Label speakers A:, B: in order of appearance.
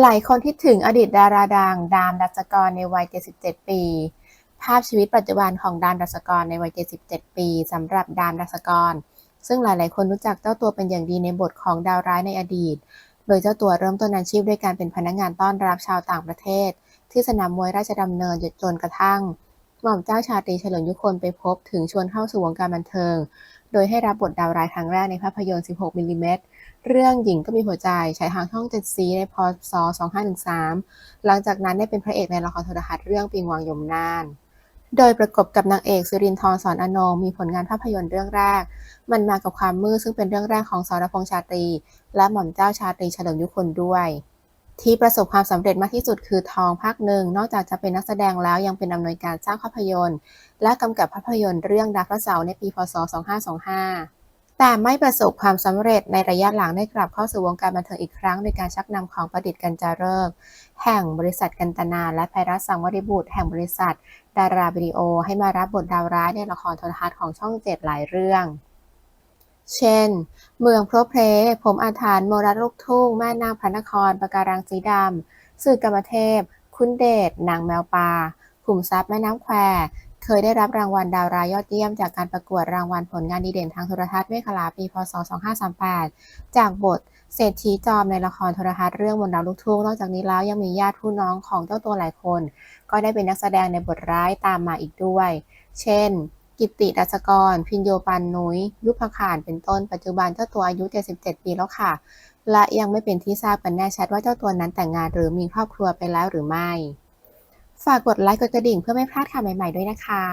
A: หลายคนคิดถึงอดีตดาราดัง ดามดัชกรในวัย 77 ปี ภาพชีวิตปัจจุบันของดามดัชกรในวัย 77 ปีสำหรับดามดัชกร ซึ่งหลาย ๆ คนรู้จักเจ้าตัวเป็นอย่างดีในบทของดาวร้ายในอดีต โดยเจ้าตัวเริ่มต้นอาชีพด้วยการเป็นพนักงานต้อนรับชาวต่างประเทศ ที่สนามมวยราชดำเนินจนกระทั่ง หม่อมเจ้าชาตรีเฉลิมยุคนไปพบถึงชวนเข้าสู่วงการบันเทิง โดยให้รับบทดาวร้ายครั้งแรกในภาพยนตร์ 16 มิลลิเมตร เรื่องหญิงก็มีหัวใจฉายทางช่องเจ็ดสีในพศ 2513 หลังจากนั้นได้เป็นพระเอกในละครโทรทัศน์เรื่องปิงวังยมนาน โดยประกบกับนางเอกสิรินทร์สอนอนงมีผลงานภาพยนตร์เรื่องแรก มันมากับความมืดซึ่งเป็นเรื่องแรกของสรพงษ์ชาตรี และหม่อมเจ้าชาตรีเฉลิมยุคนด้วย ที่ประสบความสำเร็จมากที่สุดคือทองภาคหนึ่ง นอกจากจะเป็นนักแสดงแล้วยังเป็นอำนวยการสร้างภาพยนตร์ และกำกับภาพยนตร์เรื่องดาวพระเสาร์ในปีพศ 2525 แต่ไม่ประสบความสำเร็จในระยะหลังได้กลับเข้าสู่วงการบันเทิงอีกครั้งโดยการชักนำของประดิษฐ์กันจาเริกแห่งบริษัทกันตนา และไพรัสสังวริบุตรแห่งบริษัท ดาราวิดีโอ ให้มารับบทดาวร้ายในละครโทรทัศน์ของช่องเจ็ดหลายเรื่อง เช่น เมืองพระเพลผมอาถรรพ์โมรัดลูกทุ่งแม่นางพระนครปะการังสีดำสื่อกรรมเทพ คุณเดชนางแมวปาขุมทรัพย์แม่น้ำแคว เคยได้รับรางวัลดาวรายยอดเยี่ยมจากการประกวดรางวัลผลงานดีเด่นทางโทรทัศน์เมฆลาปี พศ 2538 จากบทเศรษฐีจอมในละครโทรทัศน์เรื่องมนต์ดาวลูกทุ่ง นอกจากนี้แล้วยังมีญาติผู้น้องของเจ้าตัวหลายคน ก็ได้เป็นนักแสดงในบทร้ายตามมาอีกด้วย เช่น กิตติดัชกร พินโยปันนุ้ย ยุพขานเป็นต้น ปัจจุบันเจ้าตัวอายุ 77 ปีแล้วค่ะ และยังไม่เป็นที่ทราบกันแน่ชัดว่าเจ้าตัวนั้นแต่งงานหรือมีครอบครัวไปแล้วหรือไม่ ฝากกดไลค์กดกระดิ่งเพื่อไม่พลาดข่าวใหม่ๆด้วยนะคะ